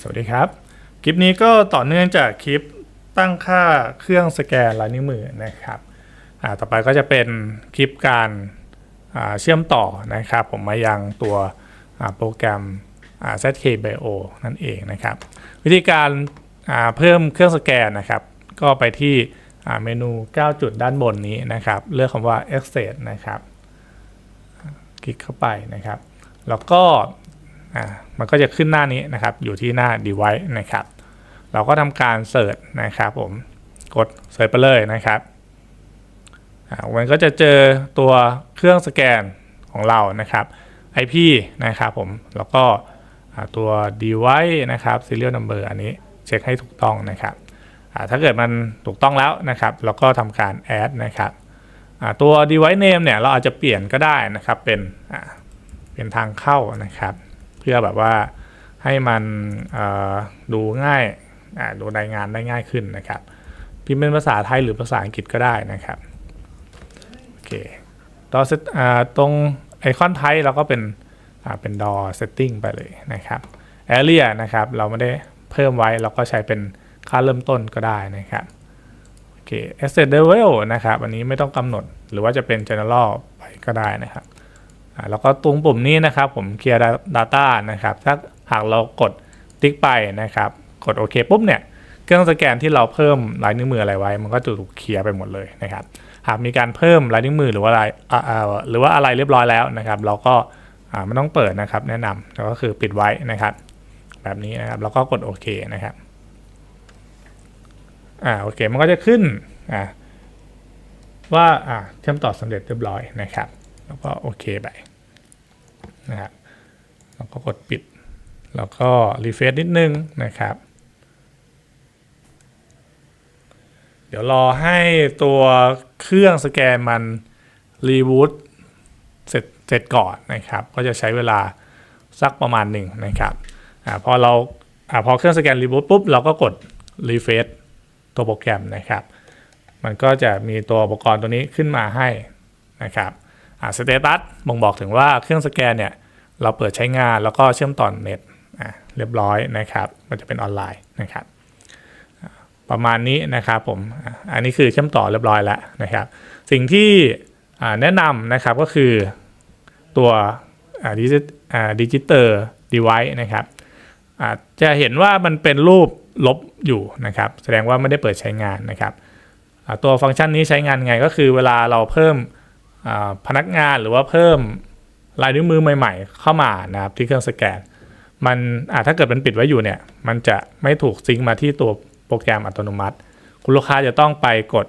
สวัสดีครับ คลิปนี้ก็ต่อเนื่องจากคลิปตั้งค่าเครื่องสแกนลายนิ้วมือนะครับต่อไปก็จะเป็นคลิปการเชื่อมต่อนะครับ ผมมายังตัวโปรแกรม ZK Bio นั่นเองนะครับ วิธีการาเพิ่มเครื่องสแกนนะครับ ก็ไปที่เมนู 9 จุดด้านบนนี้นะครับ เลือกคำว่า Access นะครับ คลิกเข้าไปนะครับ แล้วก็ อ่ามันก็จะขึ้นหน้านี้นะครับ อยู่ที่หน้า device นะครับ เราก็ทำการเสิร์ชนะครับผมกดเสิร์ชไปเลยนะครับอ่ามันก็จะเจอตัวเครื่องสแกนของเรานะครับ IP นะครับผมแล้วก็ตัว device นะครับ serial number อันนี้เช็คให้ถูกต้องนะครับอ่าถ้าเกิดมันถูกต้องแล้วนะครับ เราก็ทำการ add นะครับอ่าตัว device name เนี่ยเราอาจจะเปลี่ยนก็ได้นะครับ เป็นอ่าเป็นทางเข้านะครับ พื่อแบบว่าให้มันดูง่ายดูรายงานได้ง่ายขึ้นนะครับ พิมพ์เป็นภาษาไทยหรือภาษาอังกฤษก็ได้นะครับโอเคต่อเซตตรงไอคอนไทยเราก็เป็นเป็น door setting ไปเลยนะครับ area นะครับเราไม่ได้เพิ่มไว้เราก็ใช้เป็นค่าเริ่มต้นก็ได้นะครับโอเค asset level นะครับ อันนี้ไม่ต้องกำหนดหรือว่าจะเป็น general ไปก็ได้นะครับ แล้วก็ตรงปุ่มนี้นะครับผม clear data นะครับ ถ้าหากเรากดติ๊กไปนะครับ กดโอเคปุ๊บเนี่ยเครื่องสแกนที่เราเพิ่มลายนิ้วมืออะไรไว้ มันก็จะถูกเคลียร์ไปหมดเลยนะครับ หากมีการเพิ่มลายนิ้วมือหรือว่าอะไรอ่าอ่าหรือว่าอะไรเรียบร้อยแล้วนะครับ เราก็ไม่ต้องเปิดนะครับ แนะนำแล้วก็คือปิดไว้นะครับ แบบนี้นะครับแล้วก็กดโอเคนะครับอ่าโอเคมันก็จะขึ้นอ่าว่าอ่าเชื่อมต่อสำเร็จเรียบร้อยนะครับ แล้วก็โอเคไปนะครับแล้วก็กดปิด แล้วก็รีเฟรชนิดนึงนะครับ เดี๋ยวรอให้ตัวเครื่องสแกนมันรีบูตเสร็จเสร็จก่อนนะครับ ก็จะใช้เวลาสักประมาณหนึ่งนะครับอพอเราอพอเครื่องสแกนรีบูตปุ๊บ เราก็กดรีเฟรชตัวโปรแกรมนะครับ มันก็จะมีตัวอุปกรณ์ตัวนี้ขึ้นมาให้นะครับ สเตตัสบ่งบอกถึงว่าเครื่องสแกนเนี่ยเราเปิดใช้งานแล้วก็เชื่อมต่อเน็ตอะเรียบร้อยนะครับ มันจะเป็นออนไลน์นะครับ ประมาณนี้นะครับผมอันนี้คือเชื่อมต่อเรียบร้อยแล้วนะครับ สิ่งที่แนะนำนะครับก็คือตัวดิจิเตอร์ดีไวซ์นะครับะจะเห็นว่ามันเป็นรูปลบอยู่นะครับ แสดงว่าไม่ได้เปิดใช้งานนะครับ ตัวฟังก์ชันนี้ใช้งานไงก็คือเวลาเราเพิ่ม พนักงานหรือว่าเพิ่มลายนิ้วมือใหม่ ๆ เข้ามานะครับที่เครื่องสแกน มันถ้าเกิดมันปิดไว้อยู่เนี่ย มันจะไม่ถูกซิงค์มาที่ตัวโปรแกรมอัตโนมัติ คุณลูกค้าจะต้องไปกด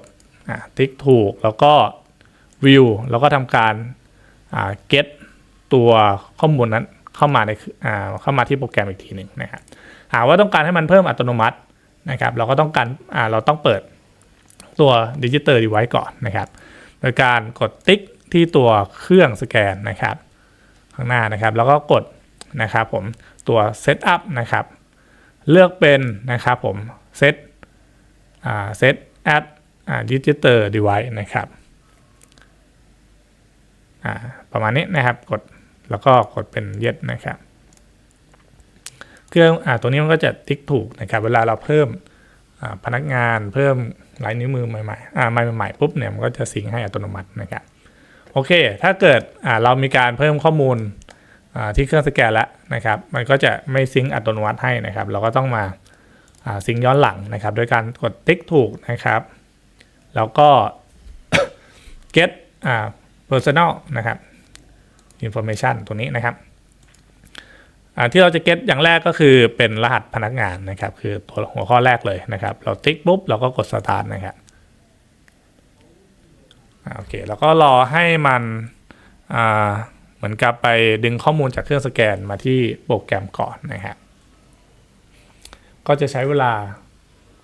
ติ๊กถูกแล้วก็วิวแล้วก็ทำการอ่า get ตัวข้อมูลนั้นเข้ามาในาเข้ามาที่โปรแกรมอีกทีหนึ่งนะครับหากว่าต้องการให้มันเพิ่มอัตโนมัตินะครับ เราก็ต้องการาเราต้องเปิดตัวดิจิตอลดีไว c ์ก่อนนะครับ โดยการกดติ๊กที่ตัวเครื่องสแกนนะครับ ข้างหน้านะครับ แล้วก็กดนะครับผมตัว Setup นะครับ เลือกเป็นนะครับผม Set อ่า Set at อ่า Digital Device นะครับอ่าประมาณนี้นะครับกดแล้วก็กดเป็น Yes นะครับเครื่องอ่าตัวนี้มันก็จะติ๊กถูกนะครับ เวลาเราเพิ่มพนักงานเพิ่ม ลายนิ้วมือใหม่ๆอ่าใหม่ๆปุ๊บเนี่ยมันก็จะสิงให้อัตโนมัตินะครับโอเค ถ้าเกิดอ่าเรามีการเพิ่มข้อมูลอ่าที่เครื่องสแกนแล้วนะครับ มันก็จะไม่ซิงอัตโนมัติให้นะครับ เราก็ต้องมาอ่าซิงย้อนหลังนะครับ โดยการกดติ๊กถูกนะครับ แล้วก็ get อ่า personal นะครับ information ตัวนี้นะครับ ที่เราจะ get อย่างแรกก็คือเป็นรหัสพนักงานนะครับ คือตัวหัวข้อแรกเลยนะครับ เราติ๊กปุ๊บเราก็กด start นะครับโอเคแล้วก็รอให้มันอ่าเหมือนกับไปดึงข้อมูลจากเครื่องสแกนมาที่โปรแกรมก่อนนะครับก็จะใช้เวลา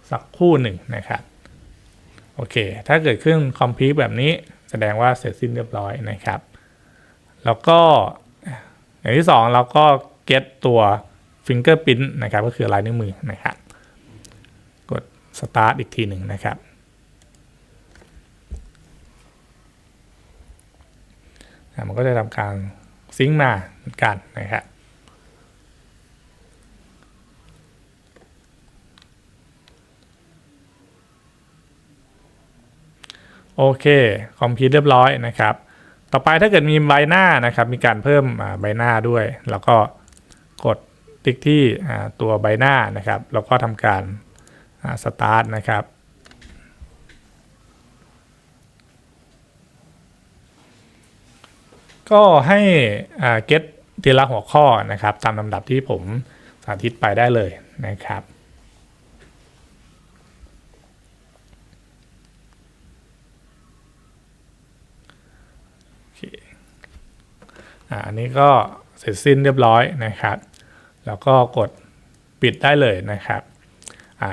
สักคู่หนึ่งนะครับโอเค ถ้าเกิดเครื่องคอมพิวแบบนี้แสดงว่าเสร็จสิ้นเรียบร้อยนะครับ แล้วก็อย่างที่สองเราก็ get ตัว fingerprint นะครับก็คือลายนิ้วมือนะครับกด start อีกทีหนึ่งนะครับ มันก็จะทำการซิงค์มาเหมือนกันนะครับโอเค คอมพิวต์เรียบร้อยนะครับ ต่อไปถ้าเกิดมีใบหน้านะครับ มีการเพิ่มใบหน้าด้วย แล้วก็ กดติ๊กที่ตัวใบหน้านะครับ แล้วก็ทำการสตาร์ทนะครับ ก็ให้เก็ตทีละหัวข้อนะครับ ตามลำดับที่ผมสาธิตไปได้เลยนะครับอันนี้ก็เสร็จสิ้นเรียบร้อยนะครับ แล้วก็กดปิดได้เลยนะครับ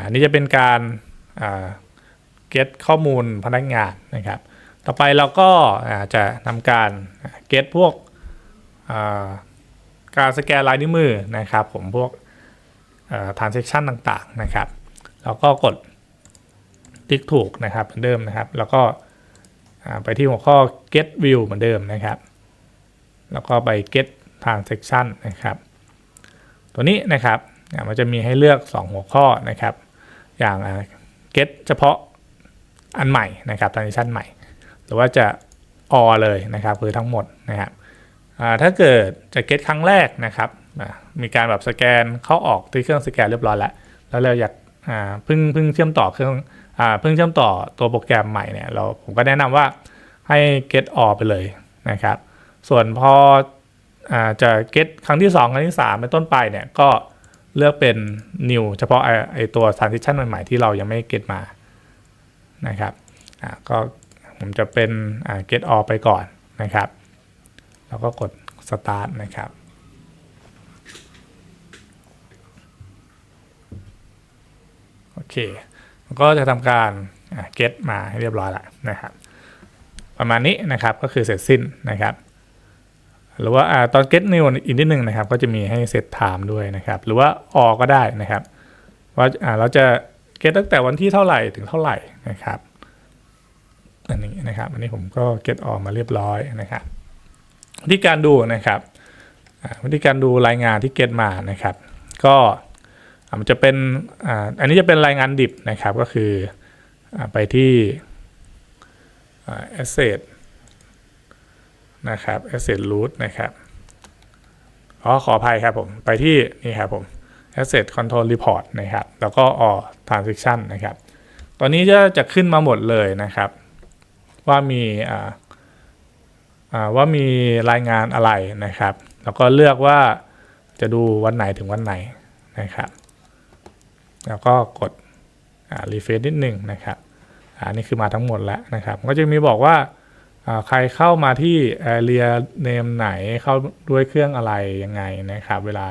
อันนี้จะเป็นการอ่า get ข้อมูลพนักงานนะครับ ต่อไปเราก็จะทำการ get พวกการสแกนลายนิ้วมือนะครับ ผมพวกอ่า transaction ต่างๆนะครับ แล้วก็กดติ๊กถูกนะครับเหมือนเดิมนะครับ แล้วก็ไปที่หัวข้อ get view เหมือนเดิมนะครับ แล้วก็ไป get transaction นะครับ ตัวนี้นะครับมันจะมีให้เลือก 2 หัวข้อนะครับ อย่าง get เฉพาะอันใหม่นะครับ transaction ใหม่ หรือว่าจะ all เลยนะครับ คือทั้งหมดนะครับถ้าเกิดจะ get ครั้งแรกนะครับมีการแบบสแกนเข้าออกที่เครื่องสแกนเรียบร้อยแล้ว แล้วเราอยากเพิ่งเพิ่งเชื่อมต่อเครื่องเพิ่งเชื่อมต่อตัวโปรแกรมใหม่เนี่ยเราผมก็แนะนำว่าให้ get all ไปเลยนะครับ ส่วนพอ อาจะ get ครั้งที่ 2 ครั้งที่3เป็นต้นไปเนี่ยก็เลือกเป็น new เฉพาะไอไอตัว transition ใหม่ๆที่เรายังไม่ get มานะครับก็ผมจะเป็น get all ไปก่อนนะครับ แล้วก็กด start นะครับโอเคก็จะทำการอ่า get มาให้เรียบร้อยแล้วนะครับ ประมาณนี้นะครับก็คือเสร็จสิ้นนะครับ หรือว่าอตอน get new อีกนิดนึงนะครับ ก็จะมีให้ set time ด้วยนะครับ หรือว่าออก็ได้นะครับ ว่าเราจะ get ตั้งแต่วันที่เท่าไหร่ถึงเท่าไหร่นะครับอันนี้นะครับอันนี้ผมก็ get ออกมาเรียบร้อยนะครับวิธีการดูนะครับวิธีการดูรายงานที่ get มานะครับ ก็มันจะเป็นอ,อันนี้จะเป็นรายงานดิบนะครับก็คืออไปที่อ่า asset นะครับ asset root นะครับอ๋อขออภัยครับผม ไปที่นี่ครับผม asset control report นะครับ แล้วก็ all transaction นะครับ ตอนนี้จะจะขึ้นมาหมดเลยนะครับ ว่ามีอ่าอ่าว่ามีรายงานอะไรนะครับ แล้วก็เลือกว่าจะดูวันไหนถึงวันไหนนะครับ แล้วก็กดอ่า refresh นิดหนึ่งนะครับอ่านี่คือมาทั้งหมดแล้วนะครับ ก็จะมีบอกว่า ใครเข้ามาที่ area name ไหนเข้าด้วยเครื่องอะไรยังไงนะครับ เวลา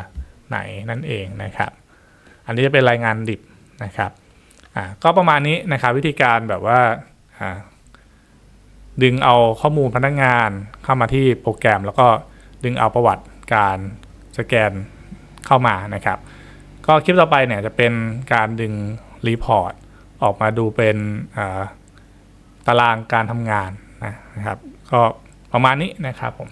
ไหนนั่นเองนะครับ อันนี้จะเป็นรายงานดิบนะครับก็ประมาณนี้นะครับวิธีการแบบว่าดึงเอาข้อมูลพนักงานเข้ามาที่โปรแกรม แล้วก็ดึงเอาประวัติการสแกนเข้ามานะครับ ก็คลิปต่อไปเนี่ยจะเป็นการดึงรีพอร์ตออกมาดูเป็นตารางการทำงาน นะครับ ก็ประมาณนี้นะครับผม